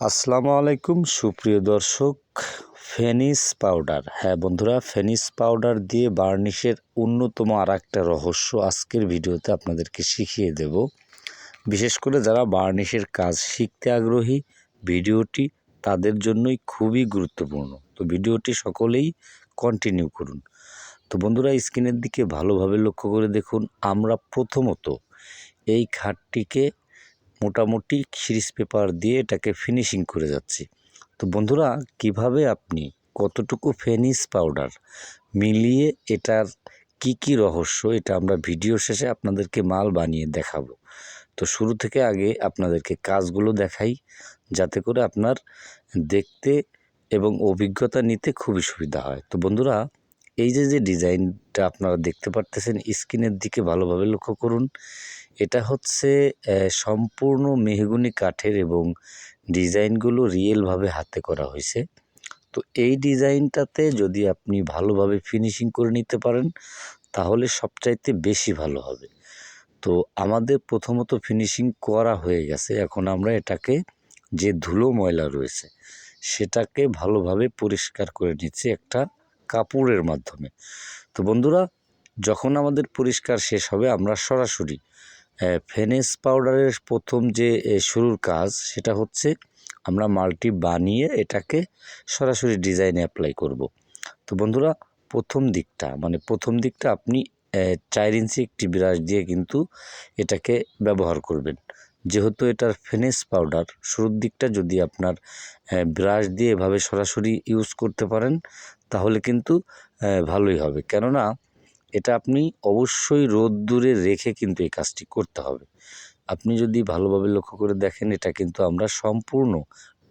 আসসালামু আলাইকুম, সুপ্রিয় দর্শক, ফেনিস পাউডার। হ্যাঁ বন্ধুরা, ফেনিস পাউডার দিয়ে বার্নিশের অন্যতম আর একটা রহস্য আজকের ভিডিওতে আপনাদেরকে শিখিয়ে দেব। বিশেষ করে যারা বার্নিশের কাজ শিখতে আগ্রহী, ভিডিওটি তাদের জন্যই খুবই গুরুত্বপূর্ণ। তো ভিডিওটি সকলেই কন্টিনিউ করুন। তো বন্ধুরা, স্ক্রিনের দিকে ভালোভাবে লক্ষ্য করে দেখুন, আমরা প্রথমত এই খাটটিকে মোটামুটি সিরিজ পেপার দিয়ে এটাকে ফিনিশিং করে যাচ্ছি। তো বন্ধুরা, কীভাবে আপনি, কতটুকু ফেনিস পাউডার মিলিয়ে এটার কি কি রহস্য, এটা আমরা ভিডিও শেষে আপনাদেরকে মাল বানিয়ে দেখাবো। তো শুরু থেকে আগে আপনাদেরকে কাজগুলো দেখাই, যাতে করে আপনার দেখতে এবং অভিজ্ঞতা নিতে খুবই সুবিধা হয়। তো বন্ধুরা এই যে যে ডিজাইনটা আপনারা দেখতে পারতেছেন স্ক্রিনের দিকে ভালোভাবে লক্ষ্য করুন। এটা হচ্ছে সম্পূর্ণ মেহগুনি কাঠের এবং ডিজাইনগুলো রিয়েলভাবে হাতে করা হয়েছে। তো এই ডিজাইনটাতে যদি আপনি ভালোভাবে ফিনিশিং করে নিতে পারেন, তাহলে সবচাইতে বেশি ভালো হবে। তো আমাদের প্রথমত ফিনিশিং করা হয়ে গেছে। এখন আমরা এটাকে যে ধুলো ময়লা রয়েছে, সেটাকে ভালোভাবে পরিষ্কার করে নিচ্ছি একটা কাপড়ের মাধ্যমে। তো বন্ধুরা, যখন আমাদের পরিষ্কার শেষ হবে, আমরা সরাসরি ফেনেস পাউডারের প্রথম যে শুরুর কাজ, সেটা হচ্ছে আমরা মালটি বানিয়ে এটাকে সরাসরি ডিজাইনে অ্যাপ্লাই করব। তো বন্ধুরা, প্রথম দিকটা মানে প্রথম দিকটা আপনি চার ইঞ্চি একটি ব্রাশ দিয়ে কিন্তু এটাকে ব্যবহার করবেন। যেহেতু এটার ফেনেস পাউডার, শুরুর দিকটা যদি আপনার ব্রাশ দিয়ে এভাবে সরাসরি ইউজ করতে পারেন তাহলে কিন্তু ভালোই হবে। কেননা, এটা আপনি অবশ্যই রোদ দূরে রেখে কিন্তু এই কাজটি করতে হবে। আপনি যদি ভালোভাবে লক্ষ্য করে দেখেন, এটা কিন্তু আমরা সম্পূর্ণ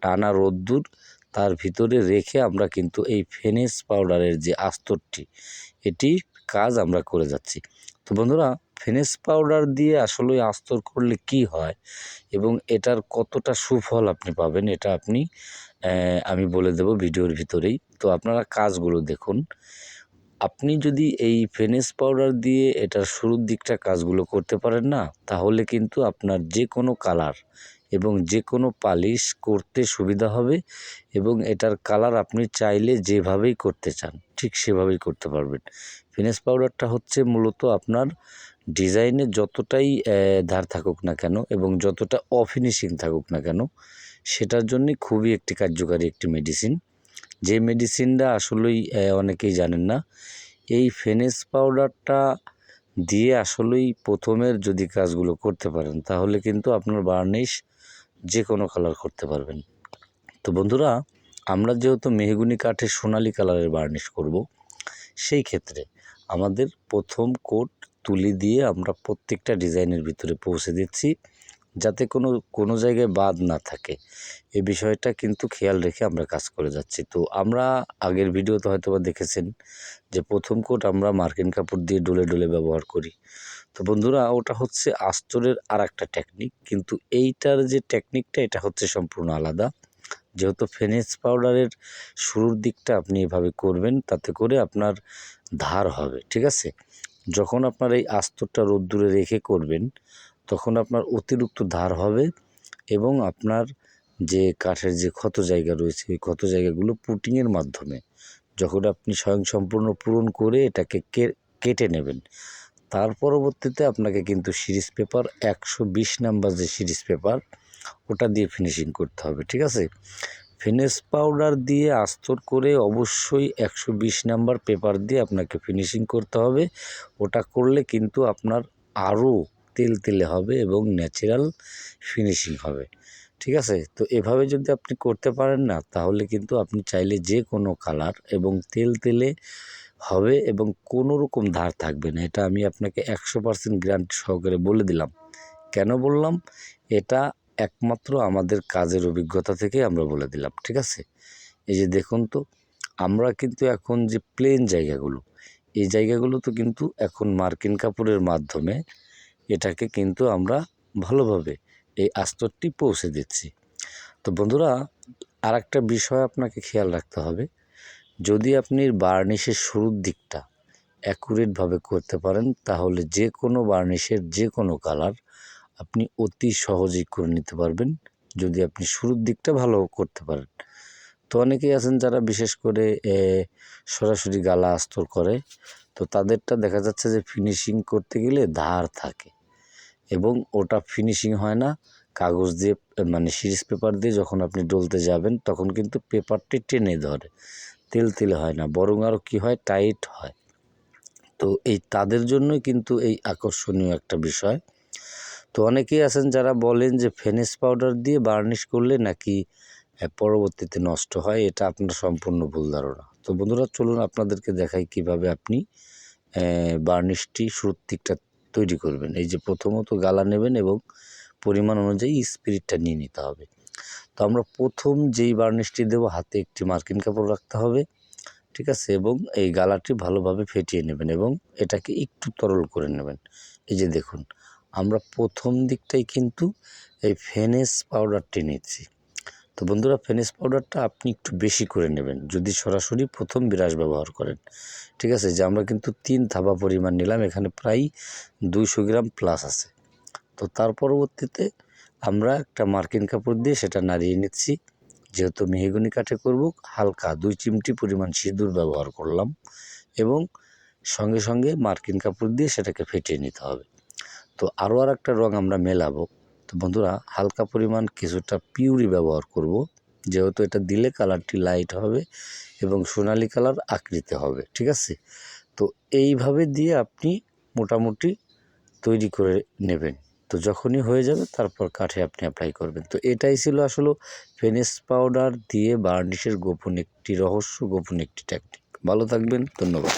টানা রোদ্দুর, তার ভিতরে রেখে আমরা কিন্তু এই ফেনেস পাউডারের যে আস্তরটি এটি কাজ আমরা করে যাচ্ছি। তো বন্ধুরা ফেনেস পাউডার দিয়ে আসলে আস্তর করলে কি হয় এবং এটার কতটা সুফল আপনি পাবেন, এটা আপনি আমি বলে দেব ভিডিওর ভিতরেই। তো আপনারা কাজগুলো দেখুন। আপনি যদি এই ফেনেস পাউডার দিয়ে এটার শুরুর দিকটা কাজগুলো করতে পারেন না, তাহলে কিন্তু আপনার যে কোনো কালার এবং যে কোনো পালিশ করতে সুবিধা হবে এবং এটার কালার আপনি চাইলে যেভাবেই করতে চান। ঠিক সেভাবেই করতে পারবেন। ফিনিশ পাউডারটা হচ্ছে মূলত আপনার ডিজাইনে যতটাই ধার থাকুক না কেন এবং যতটা অফিনিশিং থাকুক না কেন, সেটার জন্যে খুবই একটি কার্যকারী একটি মেডিসিন। যে মেডিসিনটা আসলেই অনেকেই জানেন না, এই ফেনেস পাউডারটা দিয়ে আসলেই প্রথমের যদি কাজগুলো করতে পারেন, তাহলে কিন্তু আপনার বার্নিশ যে কোনো কালার করতে পারবেন। তো বন্ধুরা আমরা যেহেতু মেহগুনি কাঠের সোনালি কালারের বার্নিশ করব, সেই ক্ষেত্রে আমাদের প্রথম কোট তুলি দিয়ে আমরা প্রত্যেকটা ডিজাইনের ভিতরে পৌঁছে দিচ্ছি, যাতে কোনো কোনো জায়গায় বাদ না থাকে। এই বিষয়টা কিন্তু খেয়াল রেখে আমরা কাজ করে যাচ্ছি। তো আমরা আগের ভিডিওতে হয়তো বা দেখেছেন যে প্রথম কোট আমরা মার্কিন কাপড় দিয়ে ডলে ডলে ব্যবহার করি। তো বন্ধুরা, ওটা হচ্ছে আস্তরের আর একটা টেকনিক কিন্তু এইটার যে টেকনিকটা এটা হচ্ছে সম্পূর্ণ আলাদা। যেহেতু ফেনেস পাউডারের শুরুর দিকটা আপনি এভাবে করবেন, তাতে করে আপনার ধার হবে, ঠিক আছে? যখন আপনার এই আস্তরটা রোদ্দুরে রেখে করবেন, তখন আপনার অতিরিক্ত ধার হবে এবং আপনার যে কাঠের যে ক্ষত জায়গা রয়েছে, ওই ক্ষত জায়গাগুলো পুটিংয়ের মাধ্যমে যখন আপনি স্বয়ংসম্পূর্ণ পূরণ করে এটাকে কেটে নেবেন, তার পরবর্তীতে আপনাকে কিন্তু সিরিজ পেপার, একশো বিশ নাম্বার যে সিরিজ পেপার ওটা দিয়ে ফিনিশিং করতে হবে, ঠিক আছে? ফিনিশ পাউডার দিয়ে আস্তর করে অবশ্যই একশো বিশ নাম্বার পেপার দিয়ে আপনাকে ফিনিশিং করতে হবে। ওটা করলে কিন্তু আপনার আরও তেল তেলে হবে এবং ন্যাচারাল ফিনিশিং হবে, ঠিক আছে? তো এভাবে যদি আপনি করতে পারেন না, তাহলে কিন্তু আপনি চাইলে যে কোনো কালার এবং তেল তেলে হবে এবং কোনো রকম ধার থাকবে না। এটা আমি আপনাকে একশো পার্সেন্ট গ্যারান্টি সহকারে বলে দিলাম। কেন বললাম? এটা একমাত্র আমাদের কাজের অভিজ্ঞতা থেকে আমরা বলে দিলাম, ঠিক আছে? এই যে দেখুন তো, আমরা কিন্তু এখন যে প্লেন জায়গাগুলো, এই জায়গাগুলো তো কিন্তু এখন মার্কিন কাপড়ের মাধ্যমে এটাকে কিন্তু আমরা ভালোভাবে এই আস্তরটি পৌঁছে দিচ্ছি। তো বন্ধুরা আর একটা বিষয় আপনাকে খেয়াল রাখতে হবে, যদি আপনি বার্নিশের শুরুর দিকটা অ্যাকুরেটভাবে করতে পারেন, তাহলে যে কোনো বার্নিশের যে কোনো কালার আপনি অতি সহজেই করে নিতে পারবেন, যদি আপনি শুরুর দিকটা ভালো করতে পারেন। তো অনেকেই আছেন যারা বিশেষ করে সরাসরি গালা আস্তর করে, তো তাদেরটা দেখা যাচ্ছে যে ফিনিশিং করতে গেলে ধার থাকে এবং ওটা ফিনিশিং হয় না। কাগজ দিয়ে মানে সিরিজ পেপার দিয়ে যখন আপনি ডলতে যাবেন, তখন কিন্তু পেপারটি টেনে ধরে। তেল তেল হয় না, বরং আরও কী হয়, টাইট হয়। তো এই তাদের জন্যই কিন্তু এই আকর্ষণীয় একটা বিষয়। তো অনেকেই আছেন যারা বলেন যে ফেনিস পাউডার দিয়ে বার্নিশ করলে নাকি পরবর্তীতে নষ্ট হয়, এটা আপনার সম্পূর্ণ ভুল ধারণা। তো বন্ধুরা, চলুন আপনাদেরকে দেখাই কীভাবে আপনি বার্নিশটি শুরুর তৈরি করবেন। এই যে প্রথমত গালা নেবেন এবং পরিমাণ অনুযায়ী স্পিরিটটা নিয়ে নিতে হবে। তো আমরা প্রথম যেই বার্নিশটি দেবো, হাতে একটি মার্কিন কাপড় রাখতে হবে, ঠিক আছে? এবং এই গালাটি ভালোভাবে ফেটিয়ে নেবেন এবং এটাকে একটু তরল করে নেবেন। এই যে দেখুন আমরা প্রথম দিকটাই কিন্তু এই ফেনেস পাউডারটি নিচ্ছি। তো বন্ধুরা, ফেনেস পাউডারটা আপনি একটু বেশি করে নেবেন, যদি সরাসরি প্রথম বিরাস ব্যবহার করেন। ঠিক আছে, যে আমরা কিন্তু তিন থাবা পরিমাণ নিলাম, এখানে প্রায় দুইশো গ্রাম প্লাস আছে। তো তার পরবর্তীতে আমরা একটা মার্কিন কাপড় দিয়ে সেটা নাড়িয়ে নিচ্ছি। যেহেতু মেহগনি কাঠে করব, হালকা দুই চিমটি পরিমাণ সিঁদুর ব্যবহার করলাম এবং সঙ্গে সঙ্গে মার্কিন কাপড় দিয়ে সেটাকে ফেটিয়ে নিতে হবে। তো আরও আর একটা রঙ আমরা মেলাবো। তো বন্ধুরা, হালকা পরিমাণ কিছুটা পিউরি ব্যবহার করব, যেহেতু এটা দিলে কালারটি লাইট হবে এবং সোনালি কালার আকৃতি হবে, ঠিক আছে? তো এইভাবে দিয়ে আপনি মোটামুটি তৈরি করে নেবেন। তো যখনই হয়ে যাবে, তারপর কাঠে আপনি অ্যাপ্লাই করবেন। তো এটাই ছিল আসলে ফেনিস পাউডার দিয়ে বার্নিশের গোপন একটি রহস্য, গোপন একটি ট্যাকটিক ভালো থাকবেন, ধন্যবাদ।